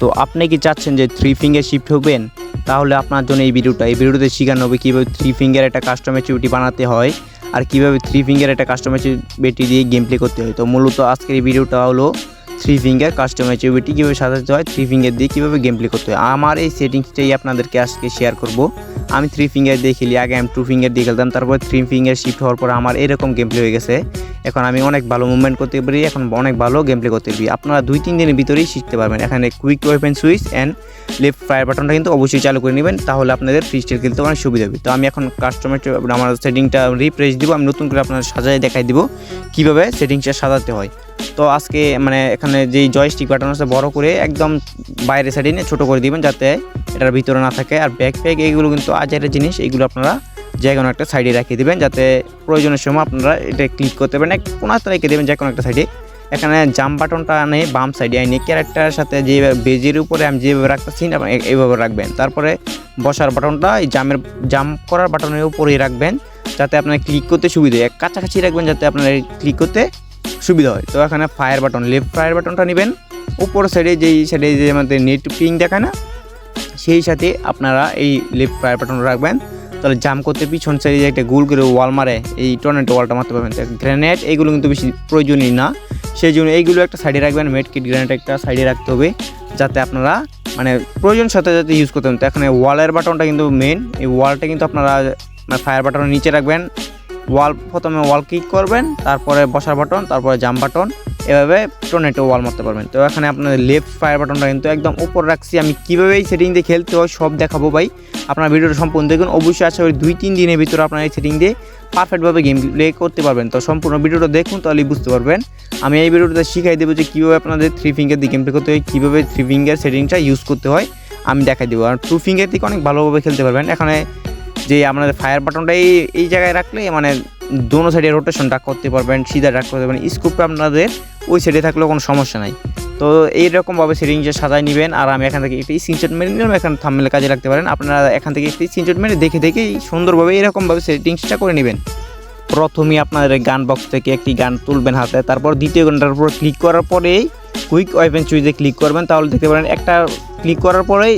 তো আপনি কি চাচ্ছেন যে থ্রি ফিঙ্গার শিফট হবেন তাহলে আপনার জন্য এই ভিডিওটা, এই ভিডিওতে শেখানো হবে কীভাবে থ্রি ফিঙ্গার একটা কাস্টম অ্যাক্টিভিটি বানাতে হয় আর কীভাবে থ্রি ফিঙ্গার একটা কাস্টম অ্যাক্টিভিটি দিয়ে গেম প্লে করতে হয়। তো মূলত আজকের এই ভিডিওটা হলো থ্রি ফিঙ্গার কাস্টম অ্যাচিভিটি কীভাবে সাজাতে হয় থ্রি ফিঙ্গার দিয়ে কীভাবে গেম প্লে করতে হয়। আমার এই সেটিংসটাই আপনাদেরকে আজকে শেয়ার করব। আমি থ্রি ফিঙ্গার দিয়ে খেলি, আগে আমি টু ফিঙ্গার দিয়ে খেলতাম, তারপর থ্রি ফিঙ্গার শিফট হওয়ার পর আমার এরকম গেম প্লে হয়ে গেছে। এখন আমি অনেক ভালো মুভমেন্ট করতে পারি, এখন অনেক ভালো গেম প্লে করতে পারি। আপনারা দুই, তিন দিনের ভিতরেই শিখতে পারবেন। এখানে quick weapon switch and left fire বাটনটা কিন্তু অবশ্যই চালু করে নেবেন, তাহলে আপনাদের ফ্রি স্টাইল খেলতে অনেক সুবিধা হবে। তো আমি এখন কাস্টমার আমার সেটিংটা রিফ্রেশ দিব, আমি নতুন করে আপনাদের সাজায় দেখাই দিব কীভাবে সেটিংসটা সাজাতে হয়। তো আজকে মানে এখানে যেই জয়স্টিক বাটন আছে বড় করে একদম বাইরে সাইডে নিয়ে ছোটো করে দিবেন, যাতে এটার ভিতরে না থাকে। আর ব্যাক প্যাক এইগুলো কিন্তু আজের জিনিস, এইগুলো আপনারা যে কোনো একটা সাইডে রেখে দেবেন, যাতে প্রয়োজনের সময় আপনারা এটা ক্লিক করতে পারেন। কোনো রেখে দেবেন যে কোনো একটা সাইডে এখানে জাম বাটনটা আনে, বাম সাইডে আইনে ক্যারেক্টারের সাথে যে বেজের উপরে আমি যেভাবে রাখতেছি এইভাবে রাখবেন। তারপরে বসার বাটনটা এই জামের জাম করার বাটনের উপরেই রাখবেন, যাতে আপনার ক্লিক করতে সুবিধা হয়। কাছাকাছি রাখবেন যাতে আপনার ক্লিক করতে সুবিধা হয়। তো এখানে ফায়ার বাটন লেফট ফায়ার বাটনটা নেবেন। উপর সাইডে যেই সাইডে যে আমাদের নেট পিং দেখায় না, সেই সাথে আপনারা এই লেফট ফায়ার বাটন রাখবেন। তাহলে জাম করতে পিছন সাইডে একটা গোল করে ওয়াল মারে, এই টর্নেটো ওয়ালটা মারতে পারবেন। গ্রেনেড এইগুলো কিন্তু বেশি প্রয়োজনীয় না। সেই জন্য এইগুলো একটা সাইডে রাখবেন মেড কিট গ্রেনেড একটা সাইডে রাখতে হবে, যাতে আপনারা মানে প্রয়োজন সাথে যাতে ইউজ করতে পারেন। তো এখানে ওয়ালের বাটনটা কিন্তু মেন এই ওয়ালটা কিন্তু আপনারা মানে ফায়ার বাটনের নিচে রাখবেন। ওয়াল প্রথমে ওয়াল ক্লিক করবেন, তারপরে বসার বাটন তারপরে জাম বাটন এভাবে টোনেটো ওয়াল মারতে পারবেন। তো এখানে আপনার লেফট ফায়ার বাটনটা কিন্তু একদম উপর রাখছি। আমি কীভাবে এই সেটিং দিয়ে খেলতে হয় সব দেখাবো ভাই। আপনার ভিডিওটা সম্পূর্ণ দেখুন। অবশ্যই আশা করি দুই, তিন দিনের ভিতরে আপনার এই সেটিং দিয়ে পারফেক্টভাবে গেম প্লে করতে পারবেন। তো সম্পূর্ণ ভিডিওটা দেখুন, তাহলেই বুঝতে পারবেন। আমি এই ভিডিওটাতে শিখাই দেবো যে কীভাবে আপনাদের থ্রি ফিঙ্গার দিয়ে গেম প্লে করতে হয়, কীভাবে থ্রি ফিঙ্গার সেটিংটা ইউজ করতে হয়। আমি দেখাই দেবো। আর টু ফিঙ্গার থেকে অনেক ভালোভাবে খেলতে পারবেন। এখানে যে আপনাদের ফায়ার বাটনটা এই এই জায়গায় রাখলে মানে দোনো সাইডে রোটেশন ডাক করতে পারবেন, সিধা ডাক করতে পারবেন। স্কোপটা আপনাদের ওই সাইডে থাকলেও কোনো সমস্যা নাই। তো এইরকমভাবে সেটিংসে সাজাই নেবেন, আর আমি এখান থেকে একটি স্ক্রিনশট মেরে নিলাম, এখানে থামমেলে কাজে রাখতে পারেন। আপনারা এখান থেকে একটি স্ক্রিনশট মেরে দেখে দেখেই সুন্দরভাবে এরকমভাবে সেটিংসটা করে নেবেন। প্রথমেই আপনাদের গান বক্স থেকে একটি গান তুলবেন হাতে, তারপর দ্বিতীয় গানটার উপর ক্লিক করার পরেই কুইক ওয়েপেন চুইজে ক্লিক করবেন। তাহলে দেখতে পারেন, একটা ক্লিক করার পরেই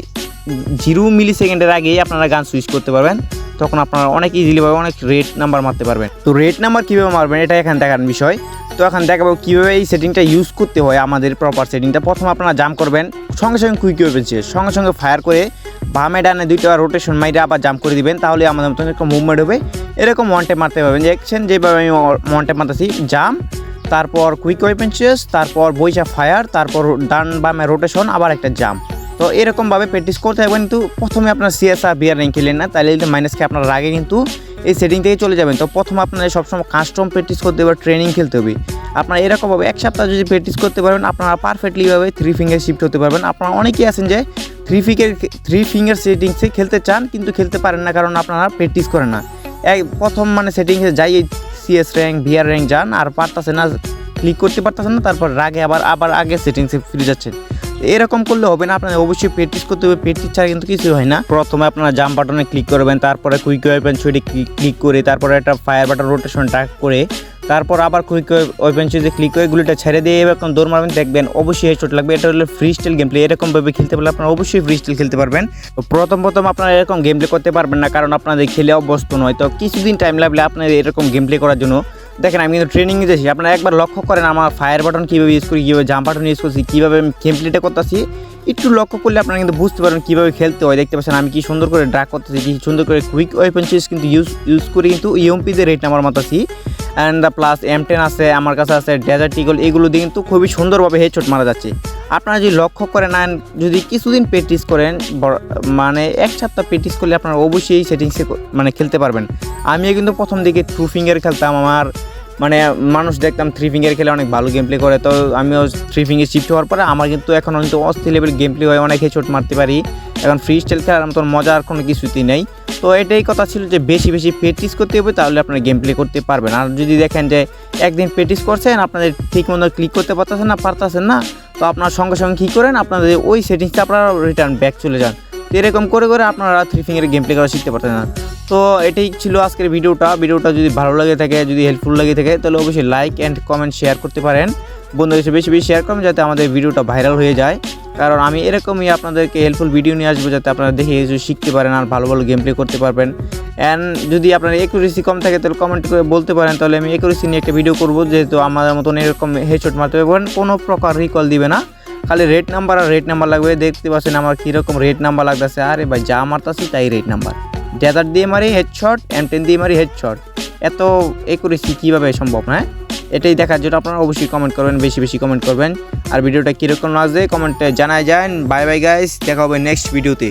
জিরো মিলি সেকেন্ডের আগেই আপনারা গান সুইচ করতে পারবেন। তখন আপনারা অনেক ইজিলিভাবে অনেক রেড নাম্বার মারতে পারবেন। তো রেড নাম্বার কীভাবে মারবেন, এটা এখানে দেখার বিষয়। তো এখন দেখাবো কীভাবে এই সেটিংটা ইউজ করতে হয় আমাদের প্রপার সেটিংটা প্রথমে আপনারা জাম করবেন, সঙ্গে সঙ্গে কুইক ওয়েপেন সঙ্গে সঙ্গে ফায়ার করে বামে ডানে দুইটা রোটেশন মাইরে আবার জাম্প করে দিবেন, তাহলে আমাদের মতন একটা মুভমেন্ট হবে। এরকম টাইম মারতে পারবেন। দেখছেন যেভাবে আমি টাইম মারতেছি জাম তারপর কুইক ওয়েপেন চেস তারপর বইসা ফায়ার তারপর ডান বামে রোটেশন আবার একটা জাম তো এরকমভাবে প্র্যাকটিস করতে হবে কিন্তু প্রথমে আপনার সিএসআর বিয়ার র্যাঙ্ক খেলেন না, তাহলে কিন্তু মাইনাসকে আপনার আগে কিন্তু এই সেটিং থেকে চলে যাবেন। তো প্রথম আপনার সবসময় কাস্টম প্র্যাকটিস করতে হবে ট্রেনিং খেলতে হবে। আপনার এরকমভাবে এক সপ্তাহ যদি প্র্যাকটিস করতে পারবেন আপনারা পারফেক্টলিভাবে থ্রি ফিঙ্গার শিফট হতে পারবেন। আপনারা অনেকেই আছেন যে থ্রি ফিঙ্গার থ্রি ফিঙ্গার সেটিংসে খেলতে চান, কিন্তু খেলতে পারেন না, কারণ আপনারা প্র্যাকটিস করেন না। এক প্রথম মানে সেটিংসে যাই সিএস র্যাঙ্ক ভিআর র্যাঙ্ক যান, আর পারতেছে না ক্লিক করতে পারতেছেন না, তারপর রাগে আবার আবার আগে সেটিংসে ফিরে যাচ্ছেন। এরকম করলে হবে না, আপনাদের অবশ্যই প্র্যাকটিস করতে হবে প্র্যাকটিস ছাড়া কিন্তু কিছু হয় না। প্রথমে আপনারা জাম্প বাটনে ক্লিক করবেন, তারপরে কুইক ওয়েপেন সুইটে ক্লিক করে, তারপরে একটা ফায়ার বাটন রোটেশন টাক করে, তারপর আবার কুইক ওয়েপেন সুইচে ক্লিক করে গুলিটা ছেড়ে দিয়ে এরকম দৌড় মারবেন, দেখবেন অবশ্যই হেডশট লাগবে। এটা হলো ফ্রি স্টাইল গেম প্লে এরকমভাবে খেলতে পারলে আপনারা অবশ্যই ফ্রি স্টাইল খেলতে পারবেন। প্রথম প্রথম আপনারা এরকম গেম প্লে করতে পারবেন না, কারণ আপনাদের খেলে অভ্যস্ত নয়। তো কিছুদিন টাইম লাগলে আপনাদের এরকম গেম প্লে করার জন্য দেখেন, আমি কিন্তু ট্রেনিং নিতেছি। আপনারা একবার লক্ষ্য করেন আমার ফায়ার বাটন কীভাবে ইউজ করি, কীভাবে জাম্প বাটন ইউজ করছি, কীভাবে আমি গেম করতেছি। একটু লক্ষ্য করলে আপনারা কিন্তু বুঝতে পারবেন কীভাবে খেলতে হয়। দেখতে পাচ্ছেন, আমি কি সুন্দর করে ড্রাগ করতেছি, কি সুন্দর করে কুইক ওয়েপন চিজ কিন্তু ইউজ ইউজ করে কিন্তু ইউএমপিতে rate number মাতাছি and the plus M ten আছে, আমার কাছে আছে ডেজার্ট টিগল এগুলো দিয়ে কিন্তু খুবই সুন্দরভাবে হেডশট মারা যাচ্ছে। আপনারা যদি লক্ষ্য করে নেন যদি কিছুদিন প্র্যাকটিস করেন মানে এক সপ্তাহ প্র্যাকটিস করলে আপনারা অবশ্যই সেটিংসে মানে খেলতে পারবেন। আমিও কিন্তু প্রথম দিকে টু ফিঙ্গার খেলতাম, আমার মানে মানুষ দেখতাম থ্রি ফিঙ্গার খেলে অনেক ভালো গেম প্লে করে, তো আমিও থ্রি ফিঙ্গার শিফট হওয়ার পরে আমার কিন্তু এখন কিন্তু অস্থির লেভেল গেম প্লে হয় অনেক হেডশট মারতে পারি। এখন ফ্রি স্টাইল খেলার মতন মজা আর কোনো কিছুতেই নেই। তো এটাই কথা ছিল যে বেশি বেশি প্র্যাকটিস করতে হবে, তাহলে আপনারা গেম প্লে করতে পারবেন। আর যদি দেখেন যে একদিন প্র্যাকটিস করছেন, আপনাদের ঠিক মতো ক্লিক করতে পারতেছেন না পারতেছেন না, তো আপনার সঙ্গে সঙ্গে কী করেন, আপনাদের ওই সেটিংসটা আপনারা রিটার্ন ব্যাক চলে যান। এরকম করে করে আপনারা থ্রি ফিঙ্গারে গেম প্লে করা শিখতে পারতেন না। তো এটাই ছিল আজকের ভিডিওটা। ভিডিওটা যদি ভালো লাগে থাকে, যদি হেল্পফুল লাগে থাকে, তাহলে অবশ্যই লাইক অ্যান্ড কমেন্ট শেয়ার করতে পারেন। বন্ধুদের সাথে বেশি বেশি শেয়ার করুন যাতে আমাদের ভিডিওটা ভাইরাল হয়ে যায়। কারণ আমি এরকমই আপনাদেরকে হেল্পফুল ভিডিও নিয়ে আসব যাতে আপনারা দেখে কিছু শিখতে পারেন আর ভালো ভালো গেম প্লে করতে পারবেন। অ্যান্ড যদি আপনার একুরেসি কম থাকে, তাহলে কমেন্ট করে বলতে পারেন। তাহলে আমি একুরেসি নিয়ে একটা ভিডিও করব, যেহেতু আমাদের মতন এরকম হেডশট মারতে পারবেন, কোনো প্রকার রিকল দিবে না। খালি রেড নাম্বার আর রেট নাম্বার লাগবে। দেখতে পাচ্ছেন আমার কীরকম রেট নাম্বার লাগতেছে। আরে ভাই, যা মারতাছি তাই রেট নাম্বার ডেজার্ট দিয়ে মারি হেডশট এম টেন দিয়ে মারি হেড হেডশট এত এ করেছি কীভাবে সম্ভব না হ্যাঁ? এটাই দেখার জন্য আপনারা অবশ্যই কমেন্ট করবেন, বেশি বেশি কমেন্ট করবেন। আর ভিডিওটা কীরকম লাগছে কমেন্টে জানায় যান। বাই বাই গাইস দেখা হবে নেক্সট ভিডিওতে